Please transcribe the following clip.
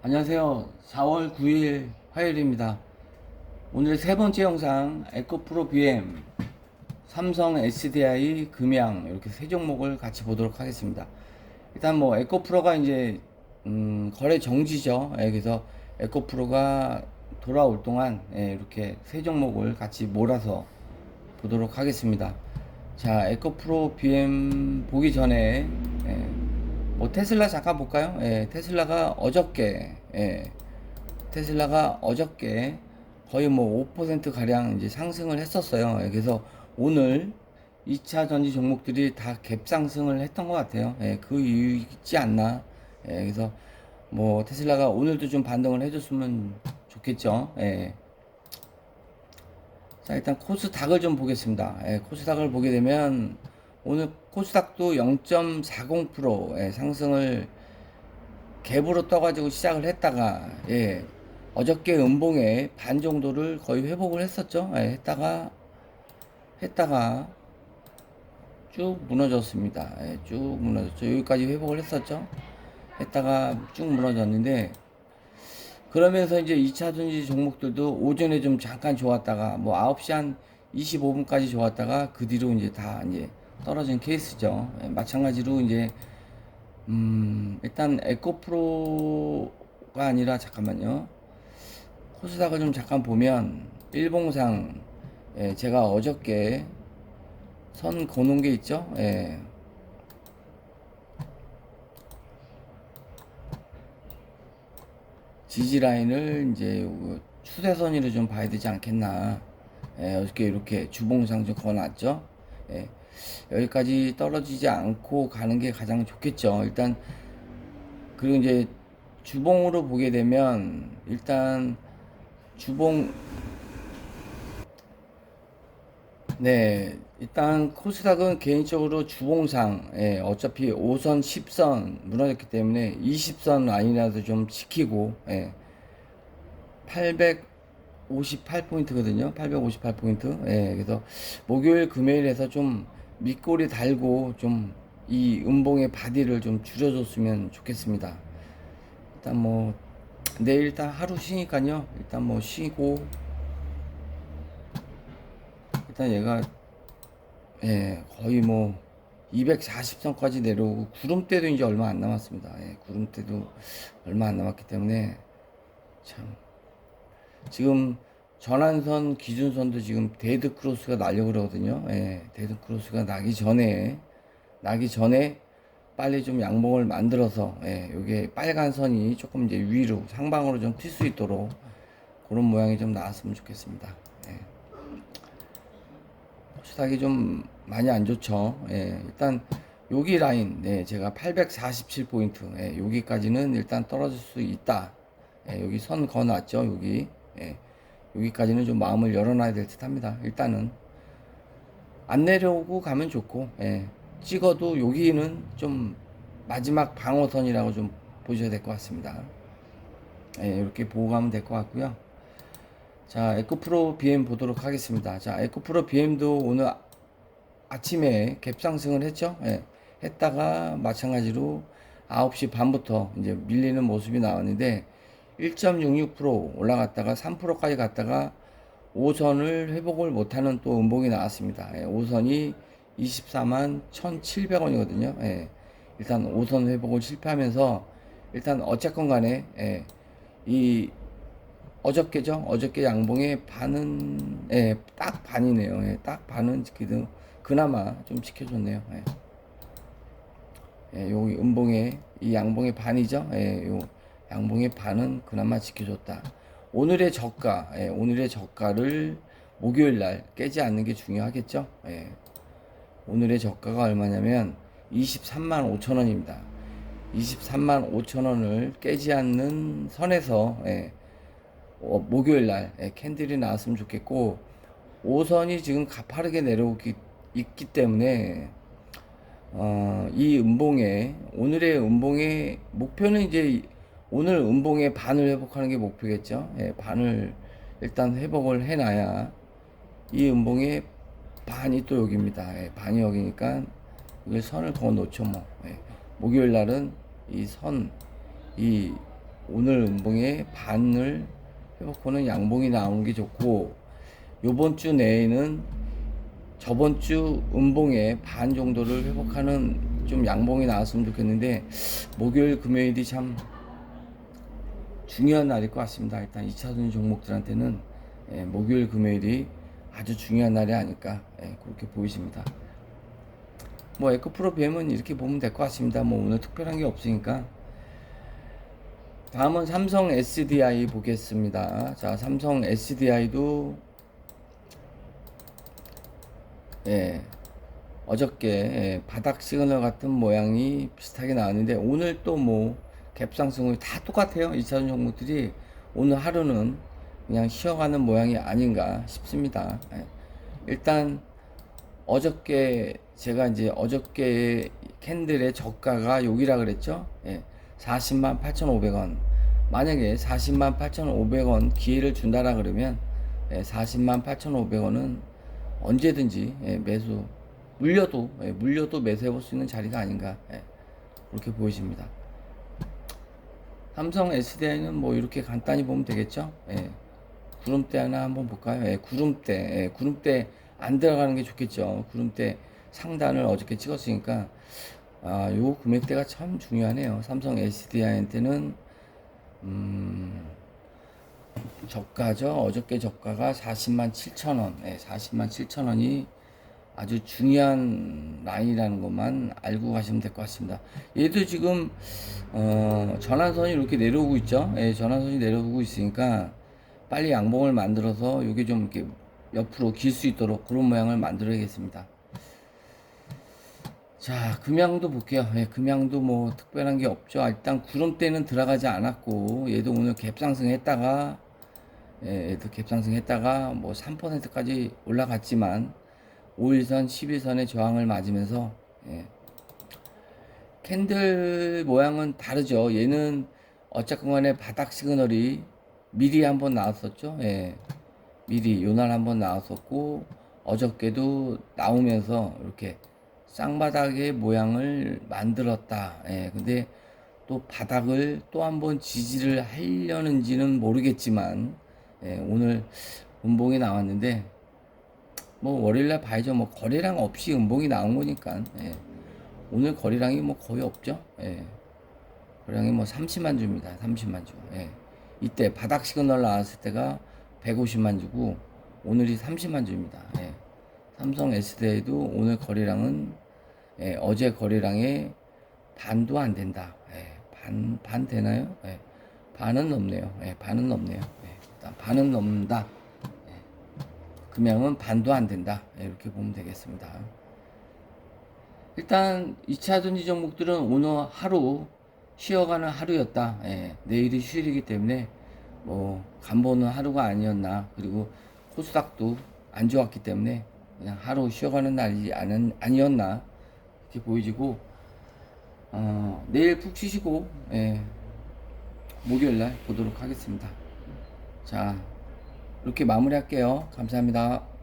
안녕하세요. 4월 9일 화요일입니다. 오늘 세 번째 영상 에코프로 BM 삼성 SDI 금양 이렇게 세 종목을 같이 보도록 하겠습니다. 일단 뭐 에코프로가 이제 음, 거래 정지죠. 예, 그래서 에코프로가 돌아올 동안 예, 이렇게 세 종목을 같이 몰아서 보도록 하겠습니다. 자, 에코프로 BM 보기 전에 예, 뭐 테슬라 잠깐 볼까요? 예, 테슬라가 어저께 예, 테슬라가 어저께 거의 뭐 5% 가량 이제 상승을 했었어요. 예, 그래서 오늘 2차 전지 종목들이 다 갭 상승을 했던 것 같아요. 예, 그 이유 있지 않나. 예, 그래서 뭐 테슬라가 오늘도 좀 반등을 해줬으면 좋겠죠. 예. 자 일단 코스닥을 좀 보겠습니다. 예, 코스닥을 보게 되면 오늘 코스닥도 0.40% 예, 상승을 갭으로 떠가지고 시작을 했다가 예, 어저께 음봉에 반 정도를 거의 회복을 했었죠. 예, 했다가 했다가 쭉 무너졌습니다. 예, 쭉 무너졌죠. 여기까지 회복을 했었죠. 했다가 쭉 무너졌는데 그러면서 이제 2차 전지 종목들도 오전에 좀 잠깐 좋았다가 뭐 9시 한 25분까지 좋았다가 그 뒤로 이제 다 이제 떨어진 케이스죠. 예, 마찬가지로 이제 음 일단 에코프로가 아니라 잠깐만요. 코스닥을 좀 잠깐 보면 일봉상 예, 제가 어저께 선 거놓은 게 있죠. 예. 지지 라인을 이제 요거 추세선으로 좀 봐야 되지 않겠나. 예, 어저께 이렇게 주봉상 좀 그어놨죠. 예, 여기까지 떨어지지 않고 가는 게 가장 좋겠죠. 일단 그리고 이제 주봉으로 보게 되면 일단 주봉 네 일단 코스닥은 개인적으로 주봉상 예, 어차피 5선 10선 무너졌기 때문에 20선 라인이라도 좀 지키고 예, 858포인트거든요. 858포인트. 예, 그래서 목요일 금요일에서 좀 밑골이 달고 좀 이 음봉의 바디를 좀 줄여줬으면 좋겠습니다. 일단 뭐 내일 일단 하루 쉬니까요. 일단 뭐 쉬고 일단 얘가 예, 거의 뭐 240선까지 내려오고 구름대도 이제 얼마 안 남았습니다. 예, 구름대도 얼마 안 남았기 때문에 참 지금 전환선 기준선도 지금 데드 크로스가 나려고 그러거든요. 예, 데드 크로스가 나기 전에 나기 전에 빨리 좀 양봉을 만들어서 예, 요게 빨간 선이 조금 이제 위로 상방으로 좀 튈 수 있도록 그런 모양이 좀 나왔으면 좋겠습니다. 예. 수닥이 좀 많이 안 좋죠. 예, 일단 여기 라인, 네, 제가 847 포인트, 예, 여기까지는 일단 떨어질 수 있다. 예, 여기 선 거 놨죠, 여기. 예, 여기까지는 좀 마음을 열어놔야 될 듯 합니다. 일단은. 안 내려오고 가면 좋고, 예, 찍어도 여기는 좀 마지막 방어선이라고 좀 보셔야 될 것 같습니다. 예, 이렇게 보고 가면 될 것 같고요. 자, 에코프로 BM 보도록 하겠습니다. 자, 에코프로 BM도 오늘 아침에 갭 상승을 했죠. 예, 했다가 마찬가지로 9시 반부터 이제 밀리는 모습이 나왔는데 1.66% 올라갔다가 3%까지 갔다가 5선을 회복을 못하는 또 음봉이 나왔습니다. 예, 5선이 24만 1,700원이거든요. 예, 일단 5선 회복을 실패하면서 일단 어쨌건 간에 예, 이 어저께죠. 어저께 양봉의 반은 예, 딱 반이네요. 예, 딱 반은 지키도 그나마 좀 지켜줬네요. 예. 예, 요 음봉의 이 양봉의 반이죠. 예, 요 양봉의 반은 그나마 지켜줬다. 오늘의 저가, 예, 오늘의 저가를 목요일 날 깨지 않는 게 중요하겠죠. 예. 오늘의 저가가 얼마냐면 23만 5천 원입니다. 23만 5천 원을 깨지 않는 선에서 예, 어, 목요일 날 예, 캔들이 나왔으면 좋겠고 5선이 지금 가파르게 내려오기 있기 때문에 어, 이 음봉에 오늘의 음봉의 목표는 이제 오늘 음봉의 반을 회복하는 게 목표겠죠. 예, 반을 일단 회복을 해놔야 이 음봉의 반이 또 여기입니다. 예, 반이 여기니까 이걸 선을 더 놓죠 뭐. 예, 목요일 날은 이 선, 이 오늘 음봉의 반을 회복하는 양봉이 나오는 게 좋고 요번 주 내에는 저번 주 음봉의 반 정도를 회복하는 좀 양봉이 나왔으면 좋겠는데 목요일 금요일이 참 중요한 날일 것 같습니다. 일단 2차전 종목들한테는 예, 목요일 금요일이 아주 중요한 날이 아닐까 예, 그렇게 보이십니다. 뭐 에코프로 뱀은 이렇게 보면 될 것 같습니다. 뭐 오늘 특별한 게 없으니까 다음은 삼성 SDI 보겠습니다. 자, 삼성 SDI도 예, 어저께 예, 바닥 시그널 같은 모양이 비슷하게 나왔는데 오늘 또뭐 갭상승이 다 똑같아요. 2차전 종목들이 오늘 하루는 그냥 쉬어가는 모양이 아닌가 싶습니다. 예. 일단 어저께 제가 이제 어저께 캔들의 저가가 여기라 그랬죠. 예. 40만 8,500원. 만약에 40만 8,500원 기회를 준다라 그러면 예, 40만 8,500원은 언제든지 예, 매수 물려도 예, 물려도 매수해 볼 수 있는 자리가 아닌가 예, 그렇게 보이십니다. 삼성 SDI는 뭐 이렇게 간단히 보면 되겠죠. 예. 구름대 하나 한번 볼까요? 예, 구름대 예, 구름대 안 들어가는 게 좋겠죠. 구름대 상단을 어저께 찍었으니까 아, 요 금액대가 참 중요하네요. 삼성 SDI한테는 음, 저가죠. 어저께 저가가 40만 7천 원. 네, 40만 7천 원이 아주 중요한 라인이라는 것만 알고 가시면 될 것 같습니다. 얘도 지금 어, 전환선이 이렇게 내려오고 있죠. 예, 전환선이 내려오고 있으니까 빨리 양봉을 만들어서 이게 좀 이렇게 옆으로 길 수 있도록 그런 모양을 만들어야겠습니다. 자, 금양도 볼게요. 예, 금양도 뭐 특별한 게 없죠. 아, 일단 구름대는 들어가지 않았고, 얘도 오늘 갭상승 했다가, 예, 얘도 갭상승 했다가 뭐 3%까지 올라갔지만, 5일선, 11선의 저항을 맞으면서, 예, 캔들 모양은 다르죠. 얘는 어쨌건 간에 바닥 시그널이 미리 한번 나왔었죠. 예, 미리 요날 한번 나왔었고, 어저께도 나오면서 이렇게 쌍바닥의 모양을 만들었다. 예, 근데 또 바닥을 또 한번 지지를 하려는지는 모르겠지만, 예, 오늘 음봉이 나왔는데, 뭐 월요일날 봐야죠. 뭐 거래량 없이 음봉이 나온 거니까, 예, 오늘 거래량이 뭐 거의 없죠. 예, 거래량이 뭐 30만 주입니다. 30만 주. 예, 이때 바닥 시그널 나왔을 때가 150만 주고, 오늘이 30만 주입니다. 예. 삼성 SDI도 오늘 거래량은 예, 어제 거래량의 반도 안 된다. 예, 반, 반 되나요? 예, 반은 넘네요. 예, 반은 넘네요. 예, 일단 반은 넘는다. 예, 금양은 반도 안 된다. 예, 이렇게 보면 되겠습니다. 일단 2차 전지 종목들은 오늘 하루 쉬어가는 하루였다. 예, 내일이 휴일이기 때문에 뭐 간보는 하루가 아니었나. 그리고 코스닥도 안 좋았기 때문에 그냥 하루 쉬어가는 날이 아니, 아니었나 이렇게 보이지고 어, 내일 푹 쉬시고 예, 목요일날 보도록 하겠습니다. 자 이렇게 마무리할게요. 감사합니다.